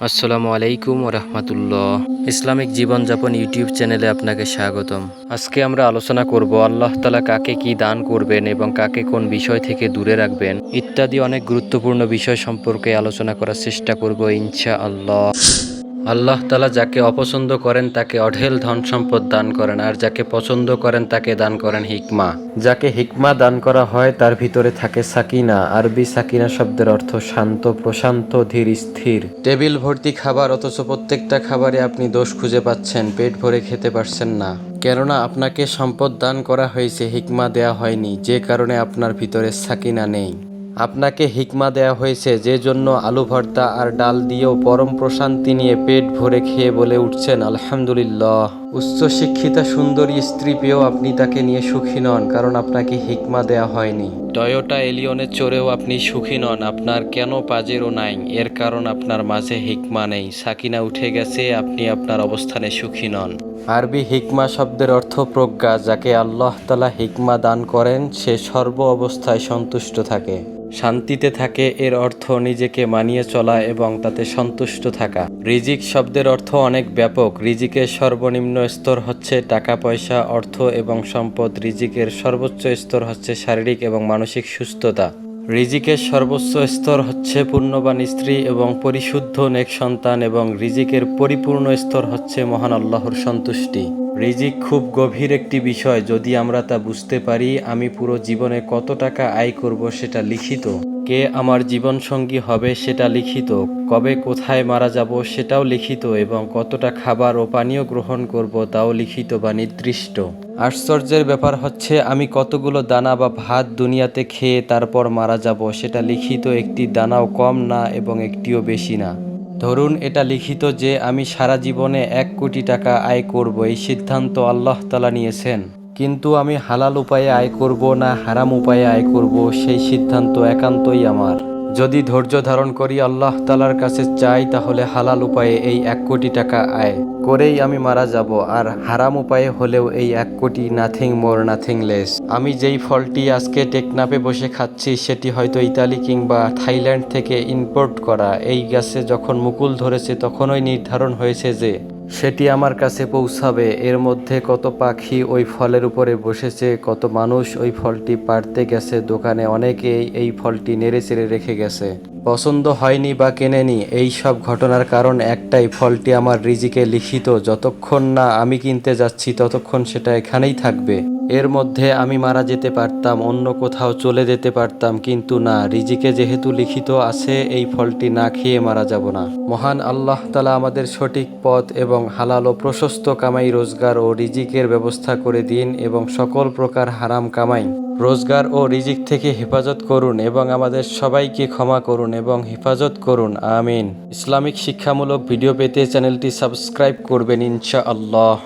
আসসালামু আলাইকুম রহমতুল্লাহ ইসলামিক জীবনযাপন ইউটিউব চ্যানেলে আপনাকে স্বাগতম। আজকে আমরা আলোচনা করব আল্লাহ তালা কাকে কি দান করবেন এবং কাকে কোন বিষয় থেকে দূরে রাখবেন ইত্যাদি অনেক গুরুত্বপূর্ণ বিষয় সম্পর্কে আলোচনা করার চেষ্টা করব ইনশা আল্লাহ আল্লাহ তালা যাকে অপছন্দ করেন তাকে অঢেল ধন সম্পদ দান করেন আর যাকে পছন্দ করেন তাকে দান করেন হিকমা। যাকে হিকমা দান করা হয় তার ভিতরে থাকে সাকিনা। আরবি সাকিনা শব্দের অর্থ শান্ত প্রশান্ত ধীর স্থির। টেবিল ভর্তি খাবার অথচ প্রত্যেকটা খাবারে আপনি দোষ খুঁজে পাচ্ছেন পেট ভরে খেতে পারছেন না। কেননা আপনাকে সম্পদ দান করা হয়েছে হিকমা দেয়া হয়নি যে কারণে আপনার ভিতরে সাকিনা নেই। আপনাকে হিকমা দেয়া হয়েছে, যে জন্য আলু ভর্তা আর ডাল দিয়েও পরম প্রশান্তি নিয়ে পেট ভরে খেয়ে বলে উঠছেন, আলহামদুলিল্লাহ। উচ্চশিক্ষিতা সুন্দরী স্ত্রী পেয়েও আপনি তাকে নিয়ে সুখী নন, কারণ আপনাকে হিকমা দেয়া হয়নি। টয়োটা এলিয়নের চড়েও আপনি সুখী নন, আপনার কেন পাজেরও নাই? এর কারণ আপনার মাঝে হিকমা নেই। সাকিনা উঠে গেছে, আপনি আপনার অবস্থানে সুখী নন। আরবি হিকমা শব্দের অর্থ প্রজ্ঞা, যাকে আল্লাহ তালা হিকমা দান করেন, সে সর্ব অবস্থায় সন্তুষ্ট থাকে। শান্তিতে থাকে, এর অর্থ নিজেকে মানিয়ে চলা এবং তাতে সন্তুষ্ট থাকা। রিজিক শব্দের অর্থ অনেক ব্যাপক। রিজিকের সর্বনিম্ন স্তর হচ্ছে টাকা, পয়সা, অর্থ এবং সম্পদ। রিজিকের সর্বোচ্চ স্তর হচ্ছে শারীরিক এবং মানসিক সুস্থতা। রিজিকের সর্বোচ্চ স্তর হচ্ছে পূর্ণবান স্ত্রী এবং পরিশুদ্ধ নেক সন্তান এবং রিজিকের পরিপূর্ণ স্তর হচ্ছে মহান আল্লাহর সন্তুষ্টি। রিজিক খুব গভীর একটি বিষয়। যদি আমরা তা বুঝতে পারি, আমি পুরো জীবনে কত টাকা আয় করব সেটা লিখিত। কে আমার জীবন সঙ্গী হবে সেটা লিখিত, কবে কোথায় মারা যাব সেটাও লিখিত এবং কতটা খাবার ও পানীয় গ্রহণ করব তাও লিখিত বা নির্দিষ্ট। আশ্চর্যের ব্যাপার হচ্ছে, আমি কতগুলো দানা বা ভাত দুনিয়াতে খেয়ে তারপর মারা যাব সেটা লিখিত একটি দানাও কম না এবং একটিও বেশি না। ধরুন, এটা লিখিত যে, আমি সারা জীবনে এক কোটি টাকা আয় করব, এই সিদ্ধান্ত আল্লাহ তালা নিয়েছেন। কিন্তু আমি হালাল উপায়ে আয় করব না হারাম উপায়ে আয় করব, সেই সিদ্ধান্ত একান্তই আমার। যদি ধৈর্য ধারণ করি আল্লাহ তালার কাছে চাই, তাহলে হালাল উপায়ে এই এক কোটি টাকা আয়। করেই আমি মারা যাব, আর হারাম উপায়ে হলেও এই এক কোটি নাথিং মোর নাথিং লেস আমি যেই ফলটি আজকে টেকনাপে বসে খাচ্ছি, সেটি হয়তো ইতালি কিংবা থাইল্যান্ড থেকে ইম্পোর্ট করা। এই গাছে যখন মুকুল ধরেছে, তখনই নির্ধারণ হয়েছে যে সেটি আমার কাছে পৌঁছাবে। এর মধ্যে কত পাখি ওই ফলের উপরে বসেছে, কত মানুষ ওই ফলটি পাড়তে গেছে, দোকানে অনেকেই এই ফলটি নেড়ে চেড়ে রেখে গেছে। পছন্দ হয়নি বা কেনেনি, এই সব ঘটনার কারণ একটাই, ফলটি আমার রিজিকে লিখিত, যতক্ষণ না আমি কিনতে যাচ্ছি, ততক্ষণ সেটা এখানেই থাকবে। এর মধ্যে আমি মারা যেতে পারতাম, অন্য কোথাও চলে যেতে পারতাম, কিন্তু না, রিজিকে যেহেতু লিখিত আছে, এই ফলটি না খেয়ে মারা যাব না। মহান আল্লাহ তালা আমাদের সঠিক পথ এবং হালাল ও প্রশস্ত কামাই, রোজগার ও রিজিকের ব্যবস্থা করে দিন এবং সকল প্রকার হারাম কামাই রোজগার ও রিজিক থেকে হেফাজত করুন এবং আমাদের সবাইকে ক্ষমা করুন এবং হেফাজত করুন। আমিন। ইসলামিক শিক্ষামূলক ভিডিও পেতে চ্যানেলটি সাবস্ক্রাইব করবেন ইনশা আল্লাহ